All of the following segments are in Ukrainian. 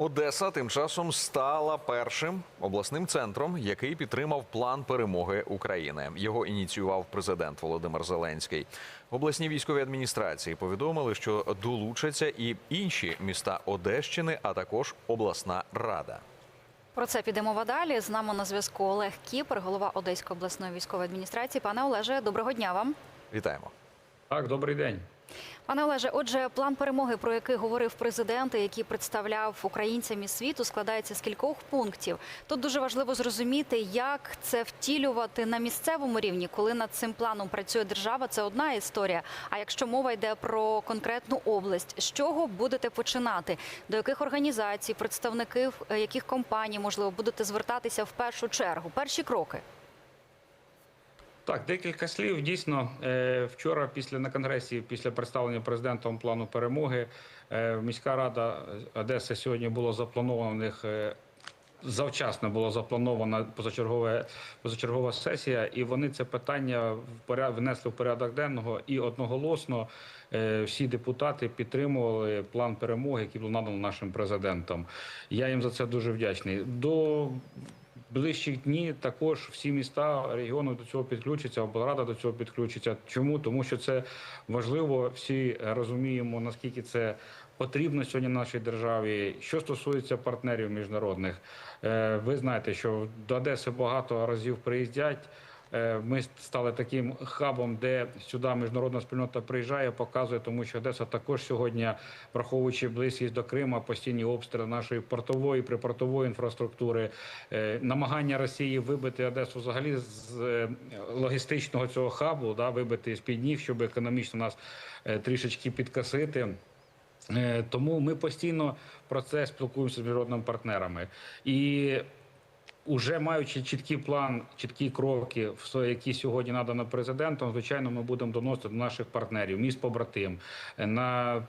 Одеса тим часом стала першим обласним центром, який підтримав план перемоги України. Його ініціював президент Володимир Зеленський. В обласній військовій адміністрації повідомили, що долучаться і інші міста Одещини, а також обласна рада. Про це підемо далі. З нами на зв'язку Олег Кіпер, голова Одеської обласної військової адміністрації. Пане Олеже, доброго дня вам. Вітаємо. Так, добрий день. Пане Олеже, отже, план перемоги, про який говорив президент, який представляв українцям і світу, складається з кількох пунктів. Тут дуже важливо зрозуміти, як це втілювати на місцевому рівні, коли над цим планом працює держава. Це одна історія. А якщо мова йде про конкретну область, з чого будете починати? До яких організацій, представників е, яких компаній можливо будете звертатися в першу чергу? Перші кроки. Так, декілька слів. Дійсно, е, вчора, після на конгресі, після представлення президентом плану перемоги, е, міська рада Одеси сьогодні було запланованих. е, Завчасно було запланована позачергова позачергова сесія, і вони це питання внесли в порядок денного і одноголосно е, всі депутати підтримували план перемоги, який був наданий нашим президентом. Я їм за це дуже вдячний. До ближчих дні також всі міста регіону до цього підключаться, облрада до цього підключиться. Чому? Тому що це важливо. Всі розуміємо, наскільки це потрібно сьогодні нашій державі. Що стосується партнерів міжнародних, е, ви знаєте, що до Одеси багато разів приїздять. Е, Ми стали таким хабом, де сюди міжнародна спільнота приїжджає, показує, тому що Одеса також сьогодні, враховуючи близькість до Крима, постійні обстріли нашої портової, припортової інфраструктури, е, намагання Росії вибити Одесу взагалі з е, логістичного цього хабу, да, вибити з під ніг, щоб економічно нас трішечки підкосити. Тому ми постійно про це спілкуємося з міжнародними партнерами. І Уже маючи чіткий план, чіткі кроки, які сьогодні надано президентом, звичайно, ми будемо доносити до наших партнерів, міст побратим. На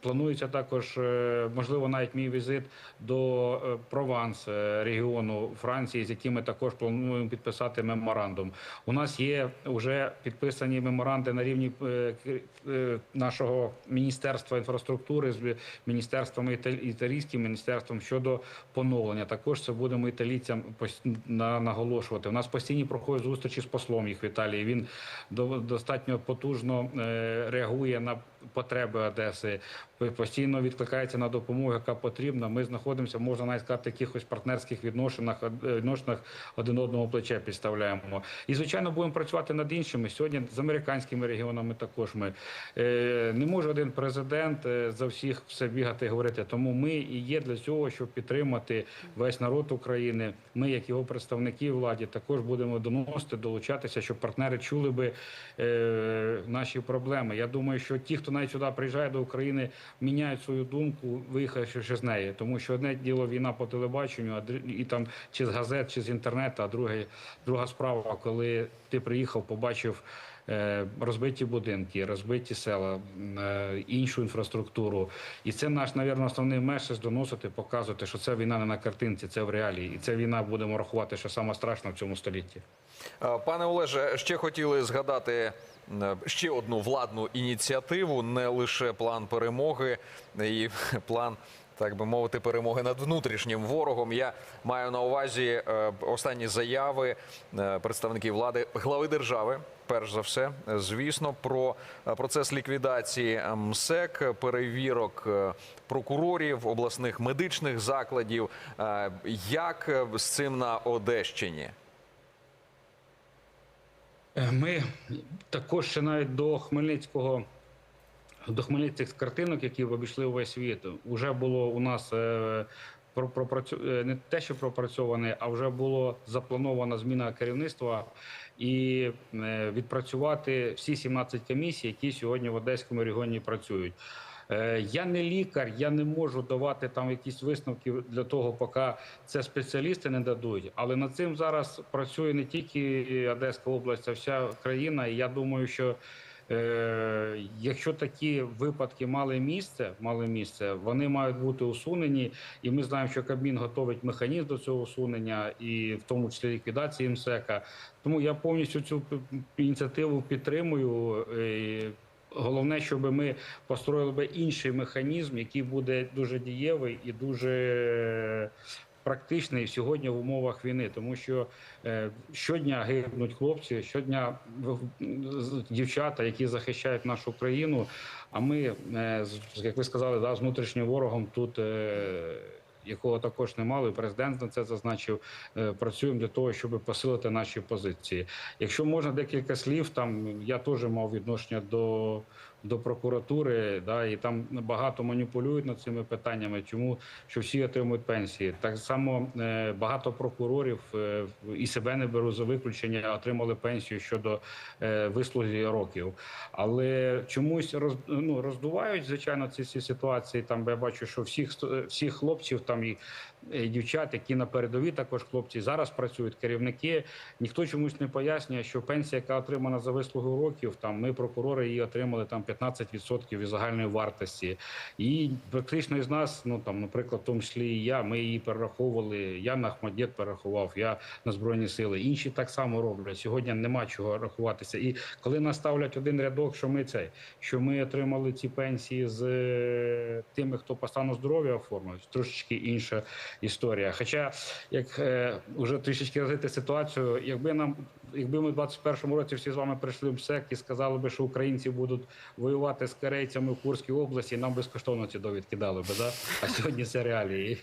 планується також, е, можливо, навіть мій візит до е, Прованс е, регіону Франції, з якими також плануємо підписати меморандум. У нас є вже підписані меморанди на рівні нашого міністерства інфраструктури з міністерством італійським міністерством щодо поновлення. Також це будемо італійцям наголошувати. У нас постійні проходять зустрічі з послом їх в Італії. Він до- достатньо потужно е, реагує на потреби Одеси. Постійно відкликається на допомогу, яка потрібна. Ми знаходимося, можна навіть сказати, в якихось партнерських відношеннях, е, відношеннях один одного плече підставляємо. І звичайно, будемо працювати над іншими. Сьогодні з американськими регіонами також ми Е, не може один президент за всіх все бігати і говорити. Тому ми і є для цього, щоб підтримати весь народ України. Ми, як його представники владі, також будемо доносити, долучатися, щоб партнери чули би е, наші проблеми. Я думаю, що ті, хто навіть сюди приїжджає до України, міняють свою думку, виїхавши з неї. Тому що одне діло війна по телебаченню, а і там чи з газет, чи з інтернету, а друге, друга справа, коли ти приїхав, побачив. Е, Розбиті будинки, розбиті села, е, іншу інфраструктуру, і це наш, навірно, основний меседж доносити, показувати, що це війна не на картинці, це в реалії, і це війна будемо рахувати, що саме страшна в цьому столітті. Е, Пане Олеже, ще хотіли згадати ще одну владну ініціативу, не лише план перемоги і план. Так би мовити, перемоги над внутрішнім ворогом. Я маю на увазі е, останні заяви е, представників влади глави держави. Перш за все, звісно, про е, процес ліквідації МСЕК, перевірок прокурорів обласних медичних закладів. Як з цим на Одещині? Ми також ще навіть до Хмельницького. До хмельницьких картинок, які обійшли увесь світ, вже було у нас е, е, не те, що пропрацьоване, а вже було запланована зміна керівництва і е, відпрацювати всі 17 комісій, які сьогодні в Одеському регіоні працюють. Я не лікар, я не можу давати там якісь висновки для того, поки це спеціалісти не дадуть. Але над цим зараз працює не тільки Одеська область, а вся країна. І я думаю, що е, якщо такі випадки мали місце, мали місце, вони мають бути усунені. І ми знаємо, що Кабмін готовить механізм до цього усунення, і в тому числі ліквідації МСЕКа. Тому я повністю цю ініціативу підтримую. Е, Головне, щоб ми построїли би інший механізм, який буде дуже дієвий і дуже практичний сьогодні в умовах війни, тому що е, щодня гибнуть хлопці, щодня дівчата, які захищають нашу країну. А ми, е, як ви сказали, да, з внутрішнім ворогом тут. е, Якого також не мали, президент на це зазначив. Працюємо для того, щоб посилити наші позиції. Якщо можна декілька слів, там я теж мав відношення до, до прокуратури, да, і там багато маніпулюють над цими питаннями, чому що всі отримують пенсії. Так само е, багато прокурорів е, і себе не беру за виключення, отримали пенсію щодо е, вислуги років. Але чомусь роз, ну, роздувають звичайно ці всі ситуації. Там я бачу, що всіх всіх хлопців там і е, дівчат, які на передовій також хлопці зараз працюють, керівники. Ніхто чомусь не пояснює, що пенсія, яка отримана за вислугу років, там ми, прокурори, її отримали там 15% від загальної вартості. І практично із нас, ну там, наприклад, в тому числі і я, ми її перераховували. Я на Ахмадєт перерахував, я на збройні сили. Інші так само роблять. Сьогодні нема чого рахуватися. І коли нас ставлять один рядок, що ми цей, що ми отримали ці пенсії з е, тими, хто по стану здоров'я оформлюють, трошечки інша історія. Хоча, як е, вже трішечки розглядати ситуацію, якби нам. Якби ми в 21-му році всі з вами прийшли в МСЕК і сказали би, що українці будуть воювати з корейцями в Курській області, нам безкоштовно ці довідки дали би, да? А сьогодні це реалії.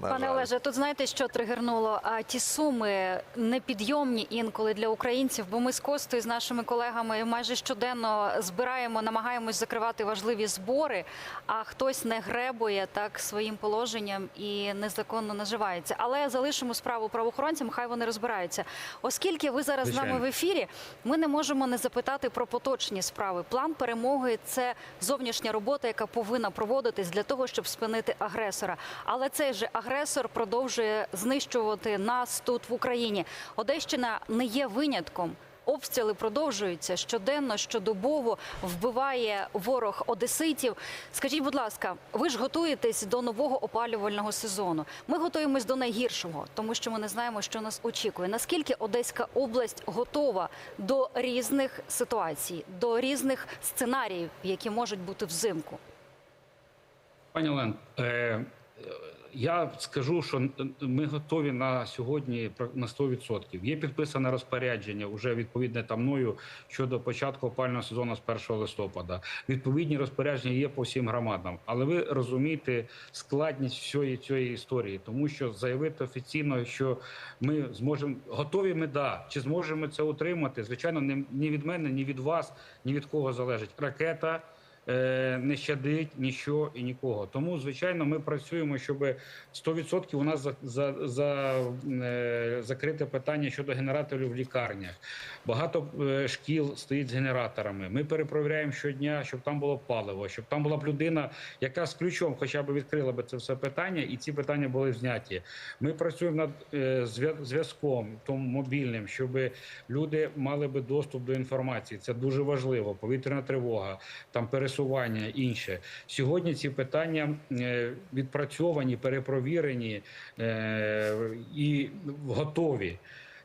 Пане. Олеже, тут знаєте, що тригернуло? А ті суми непідйомні інколи для українців, бо ми з Костою, з нашими колегами майже щоденно збираємо, намагаємось закривати важливі збори, а хтось не гребує так своїм положенням і незаконно наживається. Але залишимо справу правоохоронцям, хай вони розбираються. Оскільки ви зараз з нами в ефірі, ми не можемо не запитати про поточні справи. План перемоги це зовнішня робота, яка повинна проводитись для того, щоб спинити агресора. Але цей же агресор продовжує знищувати нас тут в Україні. Одещина не є винятком. Обстріли продовжуються щоденно, щодобово вбиває ворог одеситів. Скажіть, будь ласка, ви ж готуєтесь до нового опалювального сезону? Ми готуємось до найгіршого, тому що ми не знаємо, що нас очікує. Наскільки Одеська область готова до різних ситуацій, до різних сценаріїв, які можуть бути взимку? Пані Олен, е, я скажу, що ми готові на сьогодні на 100%. Є підписане розпорядження вже відповідне там мною щодо початку опального сезону з 1 листопада. Відповідні розпорядження є по всім громадам. Але ви розумієте складність всієї цієї історії, тому що заявити офіційно, що ми зможемо готові ми да чи зможемо це утримати, звичайно, не ні від мене, ні від вас, ні від кого залежить ракета не щадить ніщо і нікого. Тому, звичайно, ми працюємо, щоб 100% у нас за, за, за е, закрите питання щодо генераторів в лікарнях. Багато е, шкіл стоїть з генераторами. Ми перепровіряємо щодня, щоб там було паливо, щоб там була б людина, яка з ключом хоча б відкрила б це все питання, і ці питання були зняті. Ми працюємо над е, зв'язком тому мобільним, щоб люди мали би доступ до інформації. Це дуже важливо. Повітряна тривога, там пересування, інше. Сьогодні ці питання е, відпрацьовані, перепровірені е, і готові.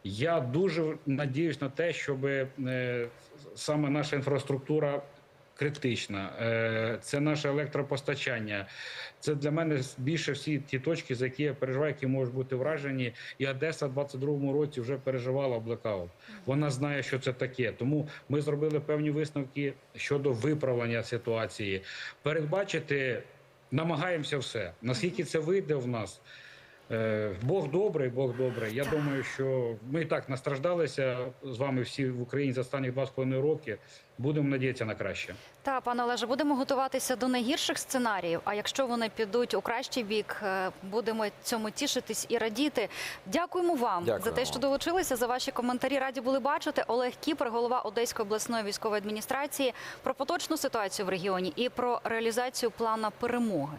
Я дуже надіюсь на те, щоб е, саме наша інфраструктура критична, е, це наше електропостачання. Це для мене більше всі ті точки, за які я переживаю, які можуть бути вражені. І Одеса в 22-му році вже переживала блекаут. Вона знає, що це таке. Тому ми зробили певні висновки щодо виправлення ситуації. Передбачити намагаємося все. Наскільки це вийде в нас? Е, Бог добрий, Бог добрий. Я думаю, що ми і так настраждалися з вами всі в Україні за останні два з половиною роки. Будемо надіятися на краще. Та пане Олеже, будемо готуватися до найгірших сценаріїв. А якщо вони підуть у кращий бік, е, будемо цьому тішитись і радіти. Дякуємо вам за те, що долучилися за ваші коментарі. Раді були бачити. Олег Кіпер, голова Одеської обласної військової адміністрації, про поточну ситуацію в регіоні і про реалізацію плана перемоги.